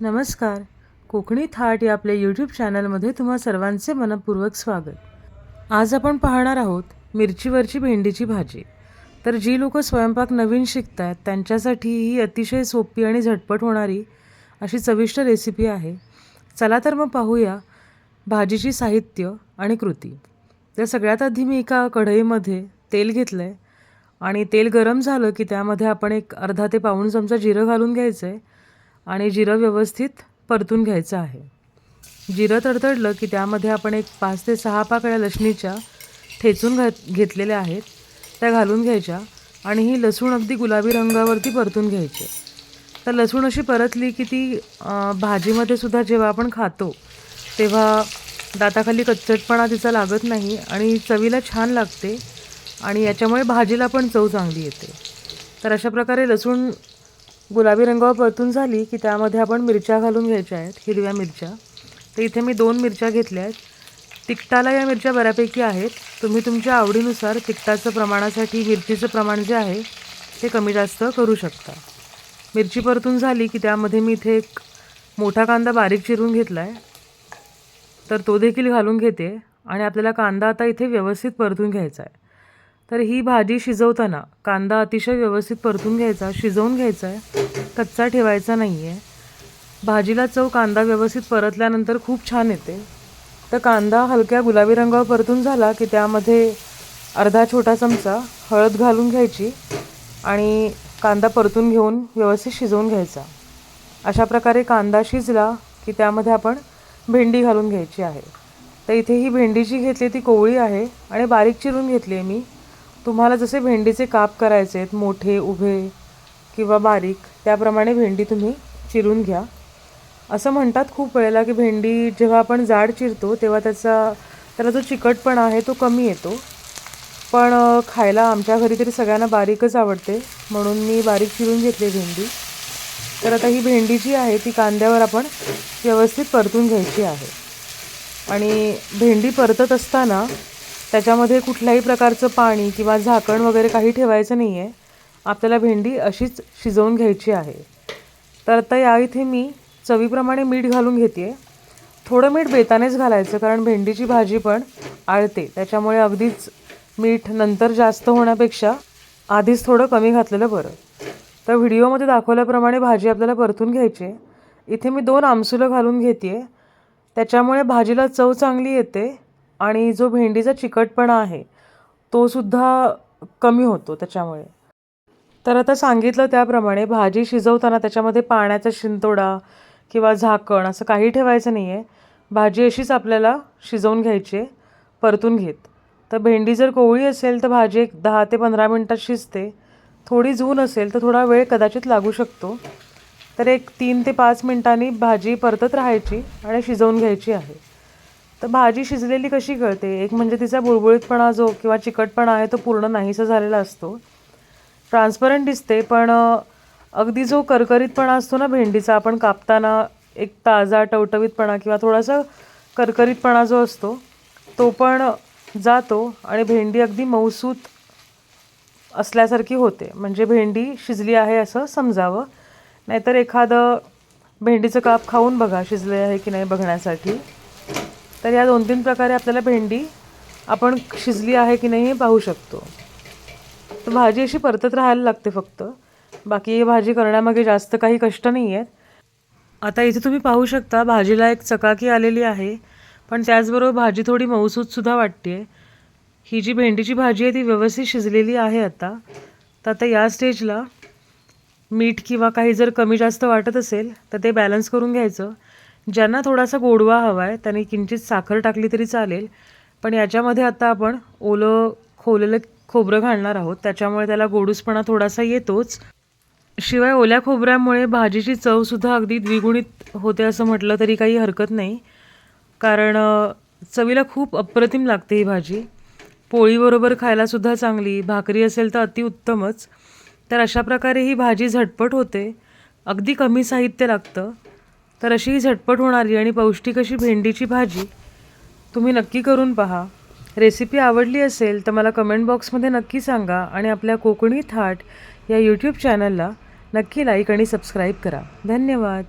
नमस्कार. कोकणी थाट या आपल्या यूट्यूब चॅनलमध्ये तुम्हा सर्वांचे मनपूर्वक स्वागत. आज आपण पाहणार आहोत मिरचीवरची भेंडीची भाजी. तर जी लोक स्वयंपाक नवीन शिकत आहेत त्यांच्यासाठी ही अतिशय सोपी आणि झटपट होणारी अशी चविष्ट रेसिपी आहे. चला तर मग पाहूया भाजीची साहित्य आणि कृती. तर सगळ्यात आधी मी एका कढईमध्ये तेल घेतलं आहे आणि तेल गरम झालं की त्यामध्ये आपण एक अर्धा ते पाऊण चमचा जिरं घालून घ्यायचं आहे आणि जिरं व्यवस्थित परतून घ्यायचं आहे. जिरं तडतडलं की त्यामध्ये आपण एक पाच ते सहा पाकळ्या लसणीच्या ठेचून घात घेतलेल्या आहेत. त्या घालून घ्यायच्या आणि ही लसूण अगदी गुलाबी रंगावरती परतून घ्यायची. तर लसूण अशी परतली की ती भाजीमध्ये सुद्धा जेव्हा आपण खातो तेव्हा दाताखाली कच्चटपणा तिचा लागत नाही आणि चवीला छान लागते आणि याच्यामुळे भाजीला पण चव चांगली येते. तर अशा प्रकारे लसूण गुलाबी रंगावर परतून झाली की त्यामध्ये आपण मिरच्या घालून घ्यायच्या आहेत हिरव्या मिरच्या. तर इथे मी दोन मिरच्या घेतल्या आहेत. तिखटाला या मिरच्या बऱ्यापैकी आहेत. तुम्ही तुमच्या आवडीनुसार तिखटाचं प्रमाणासाठी मिरचीचं प्रमाण जे आहे ते कमी जास्त करू शकता. मिरची परतून झाली की त्यामध्ये मी इथे एक मोठा कांदा बारीक चिरून घेतला आहे तर तो देखील घालून घेते आणि आपल्याला कांदा आता इथे व्यवस्थित परतून घ्यायचा आहे. तर ही भाजी शिजवताना कांदा अतिशय व्यवस्थित परतून घ्यायचा शिजवून घ्यायचा आहे कच्चा ठेवायचा नाही आहे भाजीला चव कांदा व्यवस्थित परतल्यानंतर खूप छान येते. तर कांदा हलक्या गुलाबी रंगावर परतून झाला की त्यामध्ये अर्धा छोटा चमचा हळद घालून घ्यायची आणि कांदा परतून घेऊन व्यवस्थित शिजवून घ्यायचा. अशा प्रकारे कांदा शिजला की त्यामध्ये आपण भेंडी घालून घ्यायची आहे. तर इथे ही भेंडी जी घेतली ती कोवळी आहे आणि बारीक चिरून घेतली आहे मी. तुम्हाला जसे भेंडीचे काप करायचे आहेत मोठे उभे किंवा बारीक त्याप्रमाणे भेंडी तुम्ही चिरून घ्या. असं म्हणतात खूप वेळेला की भेंडी जेव्हा आपण जाड चिरतो तेव्हा त्याचा त्याला जो चिकटपणा आहे तो कमी येतो. पण खायला आमच्या घरी तरी सगळ्यांना बारीकच आवडते म्हणून मी बारीक चिरून घेतली भेंडी. तर आता ही भेंडी जी आहे ती कांद्यावर आपण व्यवस्थित परतून घ्यायची आहे. आणि भेंडी परतत असताना त्याच्यामध्ये कुठल्याही प्रकारचं पाणी किंवा झाकण वगैरे काही ठेवायचं नाही आहे आपल्याला भेंडी अशीच शिजवून घ्यायची आहे. तर आता या इथे मी चवीप्रमाणे मीठ घालून घेते थोडं मीठ बेतानेच घालायचं कारण भेंडीची भाजी पण आळते. त्याच्यामुळे अगदीच मीठ नंतर जास्त होण्यापेक्षा आधीच थोडं कमी घातलेलं बरं. तर व्हिडिओमध्ये दाखवल्याप्रमाणे भाजी आपल्याला परतून घ्यायची आहे. इथे मी दोन आमसुलं घालून घेते त्याच्यामुळे भाजीला चव चांगली येते. आणि जो भेंडीचा चिकटपणा आहे तोसुद्धा कमी होतो त्याच्यामुळे. तर आता सांगितलं त्याप्रमाणे भाजी शिजवताना त्याच्यामध्ये पाण्याचा शिंतोडा किंवा झाकण असं काही ठेवायचं नाही आहे भाजी अशीच आपल्याला शिजवून घ्यायची आहे परतून घेत. तर भेंडी जर कोवळी असेल तर भाजी एक दहा ते पंधरा मिनटात शिजते. थोडी झून असेल तर थोडा वेळ कदाचित लागू शकतो. तर एक तीन ते पाच मिनटांनी भाजी परतत राहायची आणि शिजवून घ्यायची आहे. तर भाजी शिजलेली कशी कळते? एक म्हणजे तिचा बुळबुळीतपणा जो किंवा चिकटपणा आहे तो पूर्ण नाहीसा झालेला असतो. ट्रान्सपरंट दिसते पण अगदी जो करकरीतपणा असतो ना भेंडीचा आपण कापताना एक ताजा टवटवीतपणा किंवा थोडासा करकरीतपणा जो असतो तो पण जातो आणि भेंडी अगदी मऊसूत असल्यासारखी होते. म्हणजे भेंडी शिजली आहे असं समजावं. नाहीतर एखादं भेंडीचं काप खाऊन बघा शिजले आहे की नाही बघण्यासाठी. तर या दोन तीन प्रकारे आपल्याला भेंडी आपण शिजली आहे की नाही हे पाहू शकतो. तर भाजी अशी परतत राहायला लागते फक्त. बाकी भाजी करण्यामागे जास्त काही कष्ट नाही आहेत आता इथे तुम्ही पाहू शकता भाजीला एक चकाकी आलेली आहे. पण त्याचबरोबर भाजी थोडी मऊसूतसुद्धा वाटते ही जी भेंडीची भाजी आहे ती व्यवस्थित शिजलेली आहे आता. तर आता या स्टेजला मीठ किंवा काही जर कमी जास्त वाटत असेल तर ते बॅलन्स करून घ्यायचं. ज्यांना थोडासा गोडवा हवा आहे त्यांनी किंचित साखर टाकली तरी चालेल पण याच्यामध्ये आता आपण ओलं खोललं खोबरं घालणार आहोत. त्याच्यामुळे त्याला गोडूसपणा थोडासा येतोच. शिवाय ओल्या खोबऱ्यामुळे भाजीची चवसुद्धा अगदी द्विगुणित होते असं म्हटलं तरी काही हरकत नाही. कारण चवीला खूप अप्रतिम लागते ही भाजी. पोळीबरोबर खायलासुद्धा चांगली भाकरी असेल तर अतिउत्तमच तर अशा प्रकारे ही भाजी झटपट होते. अगदी कमी साहित्य लागतं. तर अशी झटपट होणारी आणि पौष्टिक अशी भेंडीची भाजी तुम्ही नक्की करून पहा. रेसिपी आवडली असेल तर मला कमेंट बॉक्समध्ये नक्की सांगा आणि आपल्या कोकणी थाट या यूट्यूब चॅनलला नक्की लाईक आणि सबस्क्राईब करा. धन्यवाद.